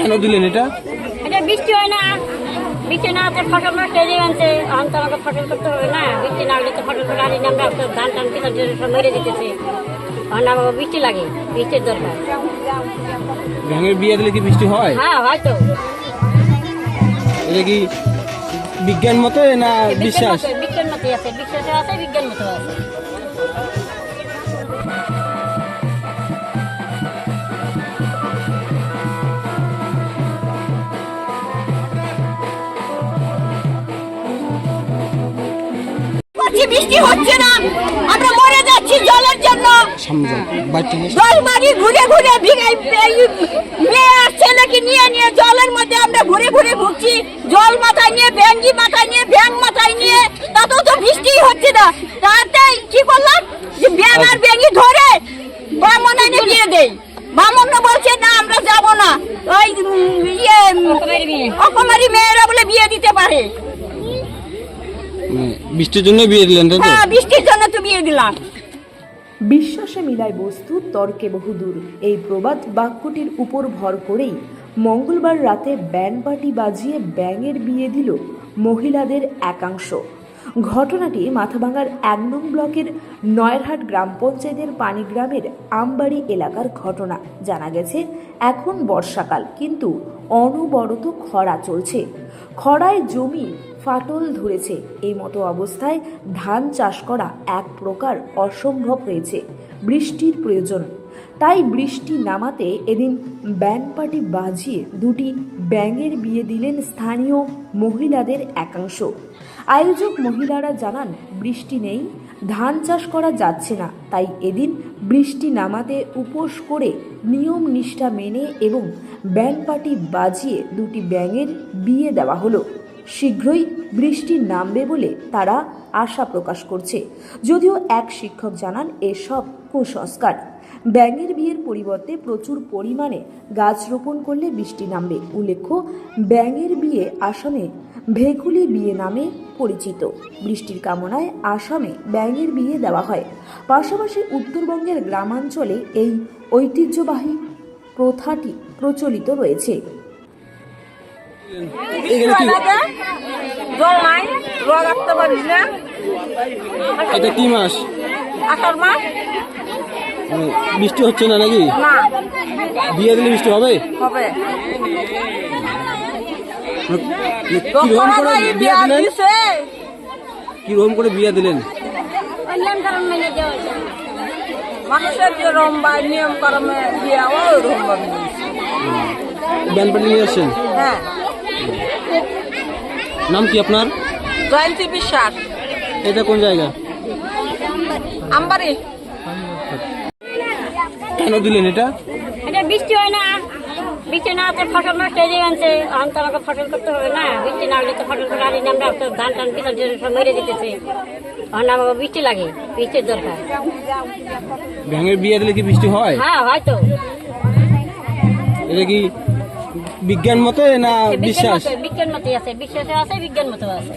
কেন দিলেন এটা? এটা বৃষ্টি হয় না। বৃষ্টি না তো ফসল নষ্ট হয়ে যাবে এখন তো আমাকে ফসল করতে হবে না। বৃষ্টি না হলে তো ফসল করে আনি আমরা ধান টান পিছন সব মেরে দিতেছে। এখন আমাকে বৃষ্টি লাগে। বৃষ্টির দরকার। ব্যাঙের বিয়ে দিলে কি বৃষ্টি হয়? হ্যাঁ হয়তো এটা কি বিজ্ঞান মতে না বিশ্বাস? বিজ্ঞান মতে আছে। বিশ্বাসে আছে বিজ্ঞান মতো আছে। বৃষ্টি হচ্ছে না। আমরা মরে যাচ্ছি জলের জন্য। জল মারি ঘুরে ঘুরে ভিঙে মেয়ে আর ছেলেকে নিয়ে নিয়ে জলের মধ্যে আমরা ঘুরে ঘুরে ঘুরছি জল মাথায় নিয়ে ভ্যাঙ্গি মাথায় নিয়ে ভ্যাং মাথায় নিয়ে, তাতেও তো বৃষ্টি হচ্ছে না। তাতে কি করলাম? যে ব্যাং আর ভ্যাঙ্গি ধরে বামন এনে দিয়ে দেই। বামন বলছে, না, আমরা যাব না। ওই ইয়ে অকুমারী মেয়েরা বলে বিয়ে দিতে পারে। বৃষ্টির জন্য বিয়ে দিলেন তাই তো? হ্যাঁ বৃষ্টির জন্য তো বিয়ে দিলাম। বিশ্বাসে মিলায় বস্তু তর্কে বহুদূর। এই প্রবাদ বাক্যটির উপর ভর করেই মঙ্গলবার রাতে ব্যান্ড পার্টি বাজিয়ে ব্যাঙের বিয়ে দিল মহিলাদের একাংশ। ঘটনাটি মাথাভাঙার এক নং ব্লকের নয়ারহাট গ্রাম পঞ্চায়েতের পানিগ্রামের আমবাড়ি এলাকার ঘটনা। জানা গেছে এখন বর্ষাকাল কিন্তু অনবরত খরা চলছে। খরায় জমি ফাটল ধরেছে। এই মতো অবস্থায় ধান চাষ করা এক প্রকার অসম্ভব হয়েছে। বৃষ্টির প্রয়োজন। তাই বৃষ্টি নামাতে এদিন ব্যান্ড পার্টি বাজিয়ে দুটি ব্যাঙের বিয়ে দিলেন স্থানীয় মহিলাদের একাংশ। আয়োজক মহিলারা জানান, বৃষ্টি নেই, ধান চাষ করা যাচ্ছে না। তাই এদিন বৃষ্টি নামাতে উপোস করে নিয়ম নিষ্ঠা মেনে এবং ব্যান্ড পার্টি বাজিয়ে দুটি ব্যাঙের বিয়ে দেওয়া হলো। শীঘ্রই বৃষ্টি নামবে বলে তারা আশা প্রকাশ করছে। যদিও এক শিক্ষক জানান, এসব কুসংস্কার। ব্যাঙের বিয়ের পরিবর্তে প্রচুর পরিমাণে গাছ রোপণ করলে বৃষ্টি নামবে, উল্লেখ্য, ব্যাঙের বিয়ে আসামে ভেকুলি বিয়ে নামে পরিচিত। বৃষ্টির কামনায় আসামে ব্যাঙের বিয়ে দেওয়া হয়। পাশাপাশি উত্তরবঙ্গের গ্রামাঞ্চলে এই ঐতিহ্যবাহী প্রথাটি প্রচলিত রয়েছে। জল নাই রোগ আসতে পারিস না। এটা কি মাস? আষাঢ় মাস? বৃষ্টি হচ্ছে না নাকি? না। বিয়ে দিলে বৃষ্টি হবে? হবে। কীরকম করে বিয়ে দিলেন? কীরকম করে বিয়ে দিলেন? মেনে। মানুষের যেরকম বা নিয়ম কর্মে বিয়ে ওই রকম পার্টি নিয়ে আসছেন? হ্যাঁ। নাম কি আপনার? জয়ন্তী বিশ্বাস। এটা কোন জায়গা? আমবাড়ি কেন দিলেন এটা? এটা বৃষ্টি হয় না। বৃষ্টি না তো ফসল নষ্ট হয়ে আনছে এখন তো আমাকে ফসল করতে হবে না। বৃষ্টি না হলে তো ফসল করে আনি না। আমরা তো ধান টান পিছন সব মেরে দিতেছে এখন আমাকে বৃষ্টি লাগে। বৃষ্টির দরকার। ব্যাঙের বিয়ে দিলে কি বৃষ্টি হয়? হ্যাঁ হয়তো এটা কি বিজ্ঞান মতে না হ্যাঁ, বিশ্বাস? বিজ্ঞান মতে আছে বিশ্বাসে আছে বিজ্ঞান মতে আছে।